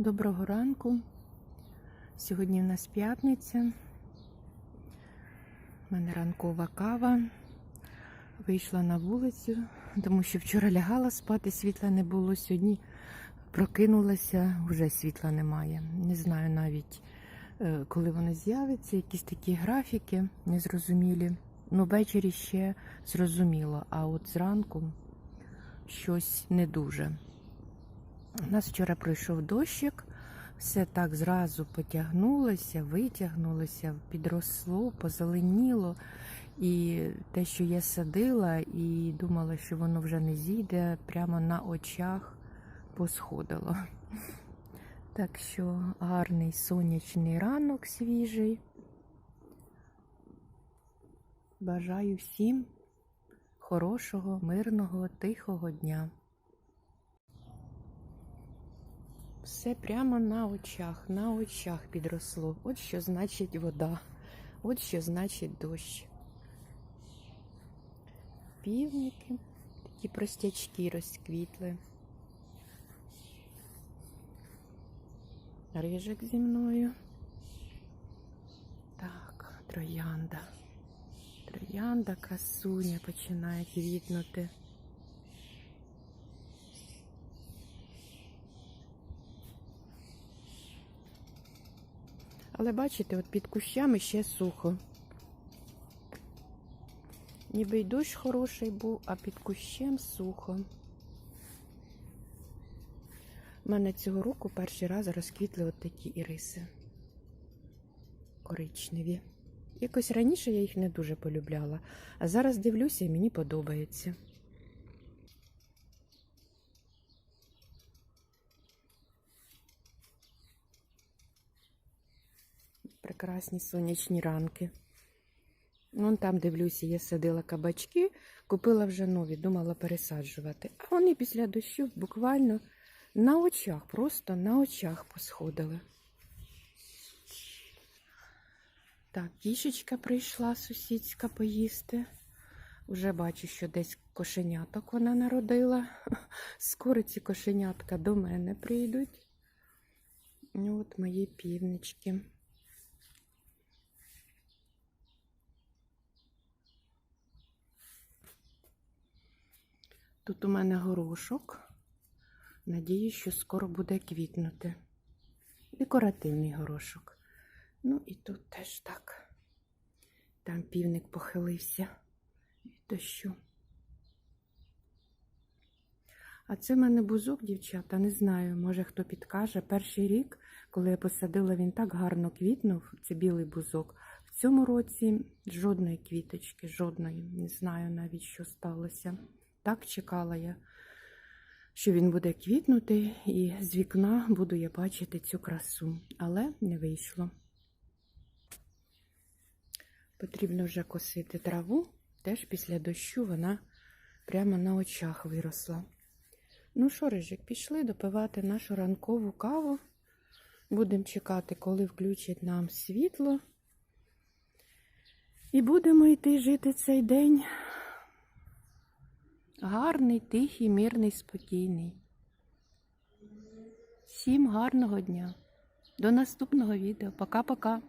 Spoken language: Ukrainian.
Доброго ранку. Сьогодні в нас п'ятниця. У мене ранкова кава. Вийшла на вулицю, тому що вчора лягала спати, світла не було. Сьогодні прокинулася, вже світла немає. Не знаю навіть, е, коли воно з'явиться, якісь такі графіки незрозумілі. Ну, ввечері ще зрозуміло, а от зранку щось не дуже. У нас вчора пройшов дощик, все так зразу потягнулося, витягнулося, підросло, позеленіло. І те, що я садила і думала, що воно вже не зійде, прямо на очах посходило. Так що гарний сонячний ранок свіжий. Бажаю всім хорошого, мирного, тихого дня. Все прямо на очах, на очах підросло. От що значить вода, от що значить дощ. Півники, такі простячки розквітли. Рижик зі мною. Так, троянда. Троянда, красуня починає квітнути. Але бачите, от під кущами ще сухо. Ніби й дощ хороший був, а під кущем сухо. У мене цього року перший раз розквітли от такі іриси. Коричневі. Якось раніше я їх не дуже полюбляла, а зараз дивлюся і мені подобається. Прекрасні сонячні ранки. Вон там дивлюся, я садила кабачки, купила вже нові, думала пересаджувати. А вони після дощу буквально на очах, просто на очах посходили. Так, кішечка прийшла сусідська поїсти. Уже бачу, що десь кошеняток вона народила. Скоро ці кошенятка до мене прийдуть. От мої півнички. Тут у мене горошок. Надіюсь, що скоро буде квітнути. Декоративний горошок. Ну і тут теж так. Там півник похилився від дощу. А це в мене бузок, дівчата, не знаю, може хто підкаже. Перший рік, коли я посадила, він так гарно квітнув, це білий бузок. В цьому році жодної квіточки, жодної. Не знаю навіть, що сталося. Так чекала я, що він буде квітнути, і з вікна буду я бачити цю красу, але не вийшло. Потрібно вже косити траву, теж після дощу вона прямо на очах виросла. Ну що, Рижик, пішли допивати нашу ранкову каву. Будемо чекати, коли включать нам світло. І будемо йти жити цей день. Гарний, тихий, мирний, спокійний. Всім гарного дня. До наступного відео. Пока-пока.